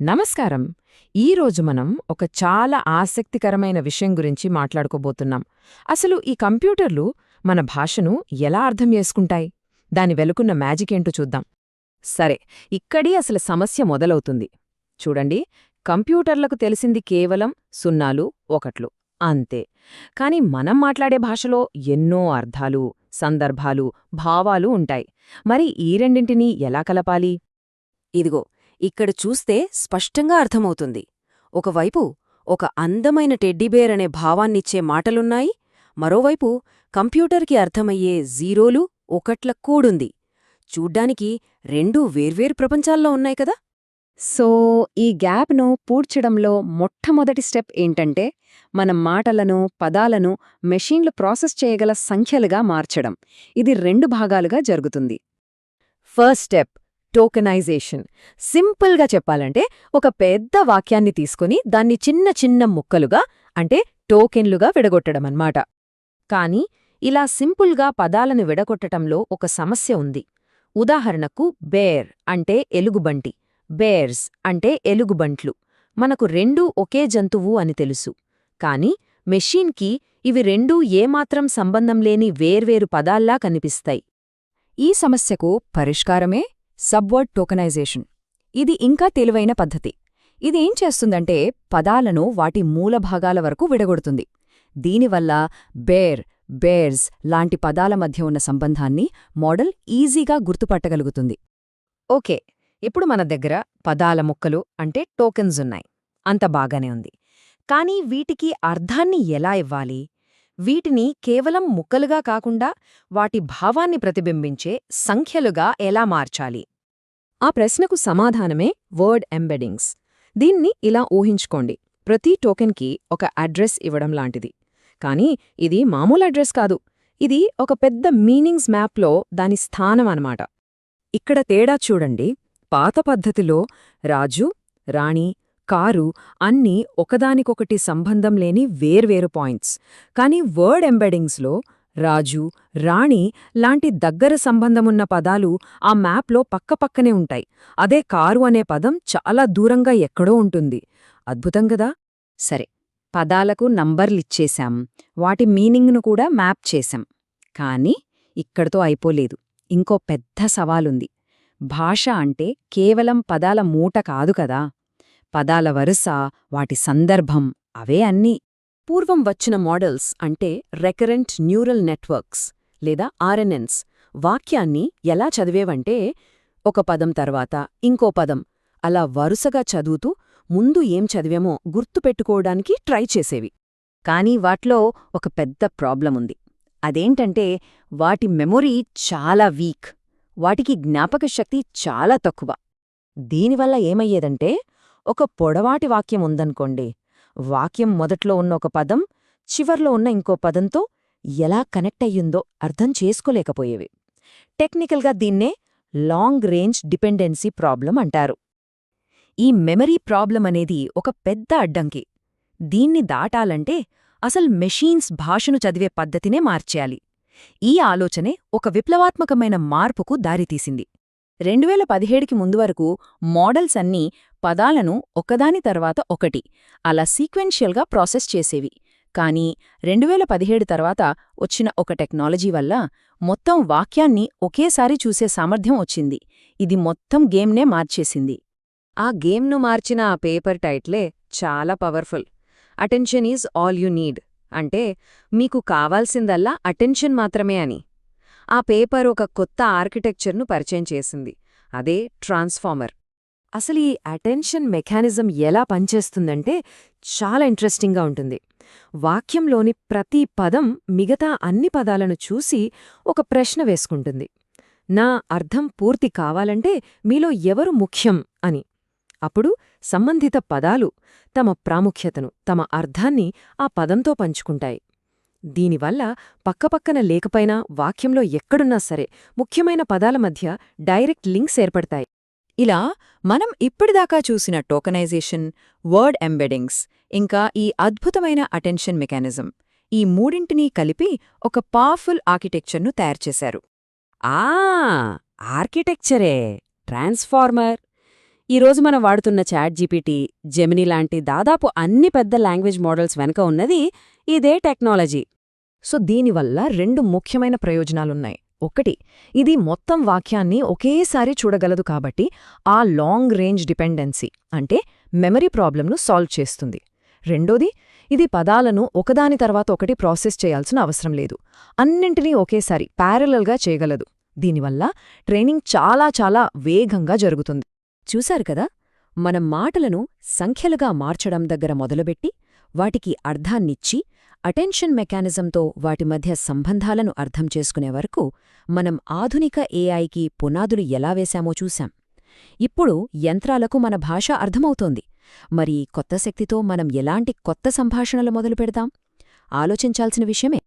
నమస్కారం. ఈరోజు మనం ఒక చాలా ఆసక్తికరమైన విషయం గురించి మాట్లాడుకోబోతున్నాం. అసలు ఈ కంప్యూటర్లు మన భాషను ఎలా అర్థం చేసుకుంటాయి? దాని వెలుకున్న మ్యాజిక్ ఏంటో చూద్దాం. సరే ఇక్కడి అసలు సమస్య మొదలవుతుంది. చూడండి కంప్యూటర్లకు తెలిసింది కేవలం సున్నాలు ఒకట్లు. అంతే. కాని మనం మాట్లాడే భాషలో ఎన్నో అర్థాలు సందర్భాలు భావాలు ఉంటాయి. మరి ఈ రెండింటినీ ఎలా కలపాలి? ఇదిగో ఇక్కడ చూస్తే స్పష్టంగా అర్థమవుతుంది. ఒకవైపు ఒక అందమైన టెడ్డీబేర్ అనే భావాన్నిచ్చే మాటలున్నాయి మరోవైపు కంప్యూటర్కి అర్థమయ్యే జీరోలు ఒకట్ల కూడుంది. చూడ్డానికి రెండూ వేర్వేరు ప్రపంచాల్లో ఉన్నాయి కదా? సో ఈ గ్యాప్ను పూడ్చడంలో మొట్టమొదటి స్టెప్ ఏంటంటే మన మాటలను పదాలను మెషీన్లు ప్రాసెస్ చేయగల సంఖ్యలుగా మార్చడం. ఇది రెండు భాగాలుగా జరుగుతుంది. ఫస్ట్ స్టెప్ టోకెనైజేషన్ సింపుల్గా చెప్పాలంటే ఒక పెద్ద వాక్యాన్ని తీసుకుని దాన్ని చిన్న చిన్న ముక్కలుగా అంటే టోకెన్లుగా విడగొట్టడమన్నమాట కాని ఇలా సింపుల్గా పదాలను విడగొట్టటంలో ఒక సమస్య ఉంది. ఉదాహరణకు బేర్ అంటే ఎలుగుబంటి బేర్స్ అంటే ఎలుగుబంట్లు. మనకు రెండూ ఒకే జంతువు అని తెలుసు. కాని మెషీన్కి ఇవి రెండూ ఏమాత్రం సంబంధం లేని వేర్వేరు పదాల్లా కనిపిస్తాయి. ఈ సమస్యకు పరిష్కారమే? సబ్వర్డ్ టోకనైజేషన్. ఇది ఇంకా తెలివైన పద్ధతి. ఇది ఏం చేస్తుందంటే పదాలను వాటి మూల భాగాల వరకు విడగొడుతుంది. దీనివల్ల బేర్ బేర్స్ లాంటి పదాల మధ్య ఉన్న సంబంధాన్ని మోడల్ ఈజీగా గుర్తుపట్టగలుగుతుంది. ఓకే ఇప్పుడు మన దగ్గర పదాల ముక్కలు అంటే టోకెన్స్ ఉన్నాయి. అంత బాగానే ఉంది. కానీ వీటికి అర్థాన్ని ఎలా ఇవ్వాలి? వీటిని కేవలం ముక్కలుగా కాకుండా వాటి భావాన్ని ప్రతిబింబించే సంఖ్యలుగా ఎలా మార్చాలి? ఆ ప్రశ్నకు సమాధానమే వర్డ్ ఎంబెడింగ్స్. దీన్ని ఇలా ఊహించుకోండి. ప్రతి టోకెన్కి ఒక అడ్రస్ ఇవ్వడం లాంటిది. కానీ ఇది మామూలు అడ్రస్ కాదు. ఇది ఒక పెద్ద మీనింగ్స్ మ్యాప్లో దాని స్థానం అన్నమాట. ఇక్కడ తేడా చూడండి. పాత పద్ధతిలో రాజు రాణి కారు అన్నీ ఒకదానికొకటి సంబంధం లేని వేర్వేరు పాయింట్స్. కానీ వర్డ్ ఎంబెడింగ్స్లో రాజు రాణి లాంటి దగ్గర సంబంధమున్న పదాలు ఆ మ్యాప్లో పక్కపక్కనే ఉంటాయి. అదే కారు అనే పదం చాలా దూరంగా ఎక్కడో ఉంటుంది. అద్భుతం గదా? సరే పదాలకు నంబర్లిచ్చేశాం వాటి మీనింగ్ను కూడా మ్యాప్ చేశాం. కానీ ఇక్కడతో అయిపోలేదు. ఇంకో పెద్ద సవాలుంది. భాష అంటే కేవలం పదాల మూట కాదు కదా? పదాల వరుస వాటి సందర్భం అవే అన్నీ. పూర్వం వచ్చిన మోడల్స్ అంటే రెకరెంట్ న్యూరల్ నెట్వర్క్స్ లేదా ఆర్ఎన్ఎన్స్. వాక్యాన్ని ఎలా చదివేవంటే ఒక పదం తర్వాత ఇంకో పదం అలా వరుసగా చదువుతూ ముందు ఏం చదివేమో గుర్తుపెట్టుకోవడానికి ట్రై చేసేవి. కానీ వాట్లో ఒక పెద్ద ప్రాబ్లం ఉంది. అదేంటంటే వాటి మెమొరీ చాలా వీక్. వాటికి జ్ఞాపకశక్తి చాలా తక్కువ. దీనివల్ల ఏమయ్యేదంటే ఒక పొడవాటి వాక్యం ఉందనుకోండి. వాక్యం మొదట్లో ఉన్న ఒక పదం చివర్లో ఉన్న ఇంకో పదంతో ఎలా కనెక్ట్ అయ్యిందో అర్థం చేసుకోలేకపోయేవి. టెక్నికల్గా దీన్నే లాంగ్ రేంజ్ డిపెండెన్సీ ప్రాబ్లం అంటారు. ఈ మెమరీ ప్రాబ్లం అనేది ఒక పెద్ద అడ్డంకి. దీన్ని దాటాలంటే అసలు మెషీన్స్ భాషను చదివే పద్ధతినే మార్చేయాలి. ఈ ఆలోచనే ఒక విప్లవాత్మకమైన మార్పుకు దారితీసింది. రెండువేల పదిహేడుకి ముందు వరకు మోడల్స్ అన్నీ పదాలను ఒకదాని తర్వాత ఒకటి అలా సీక్వెన్షియల్గా ప్రాసెస్ చేసేవి. కానీ రెండువేల పదిహేడు తర్వాత వచ్చిన ఒక టెక్నాలజీ వల్ల మొత్తం వాక్యాన్ని ఒకేసారి చూసే సామర్థ్యం వచ్చింది. ఇది మొత్తం గేమ్నే మార్చేసింది. ఆ గేమ్ను మార్చిన ఆ పేపర్ టైట్లే చాలా powerful. Attention is all you need. అంటే మీకు కావాల్సిందల్లా అటెన్షన్ మాత్రమే అని. ఆ పేపర్ ఒక కొత్త ఆర్కిటెక్చర్ను పరిచయం చేసింది. అదే ట్రాన్స్ఫార్మర్. అసలు ఈ అటెన్షన్ మెకానిజం ఎలా పనిచేస్తుందంటే చాలా ఇంట్రెస్టింగ్గా ఉంటుంది. వాక్యంలోని ప్రతి పదం మిగతా అన్ని పదాలను చూసి ఒక ప్రశ్న వేసుకుంటుంది. నా అర్థం పూర్తి కావాలంటే మీలో ఎవరు ముఖ్యం అని. అప్పుడు సంబంధిత పదాలు తమ ప్రాముఖ్యతను తమ అర్థాన్ని ఆ పదంతో పంచుకుంటాయి. దీనివల్ల పక్కపక్కన లేకపోయినా వాక్యంలో ఎక్కడున్నా సరే ముఖ్యమైన పదాల మధ్య డైరెక్ట్ లింక్స్ ఏర్పడతాయి. ఇలా మనం ఇప్పటిదాకా చూసిన టోకనైజేషన్ వర్డ్ ఎంబెడింగ్స్ ఇంకా ఈ అద్భుతమైన అటెన్షన్ మెకానిజం ఈ మూడింటినీ కలిపి ఒక పవర్ఫుల్ ఆర్కిటెక్చర్ను తయారుచేశారు ఆ! ఆర్కిటెక్చరే! ట్రాన్స్ఫార్మర్! ఈరోజు మనం వాడుతున్న చాట్ జీపీటీ జెమిని లాంటి దాదాపు అన్ని పెద్ద లాంగ్వేజ్ మోడల్స్ వెనక ఉన్నది ఇదే టెక్నాలజీ. సో దీనివల్ల రెండు ముఖ్యమైన ప్రయోజనాలున్నాయి. ఒకటి ఇది మొత్తం వాక్యాన్ని ఒకేసారి చూడగలదు కాబట్టి ఆ లాంగ్ రేంజ్ డిపెండెన్సీ అంటే మెమరీ ప్రాబ్లంను సాల్వ్ చేస్తుంది. రెండోది ఇది పదాలను ఒకదాని తర్వాత ఒకటి ప్రాసెస్ చేయాల్సిన అవసరం లేదు. అన్నింటినీ ఒకేసారి ప్యారలల్గా చేయగలదు. దీనివల్ల ట్రైనింగ్ చాలా చాలా వేగంగా జరుగుతుంది. చూశారు కదా? మనం మాటలను సంఖ్యలుగా మార్చడం దగ్గర మొదలుపెట్టి వాటికి అర్థాన్నిచ్చి అటెన్షన్ మెకానిజంతో వాటి మధ్య సంబంధాలను అర్థం చేసుకునే వరకు మనం ఆధునిక ఏఐకి పునాదులు ఎలా వేశామో చూశాం. ఇప్పుడు యంత్రాలకు మన భాష అర్థమవుతోంది. మరి కొత్త శక్తితో మనం ఎలాంటి కొత్త సంభాషణలు మొదలు పెడతాం ఆలోచించాల్సిన విషయమే.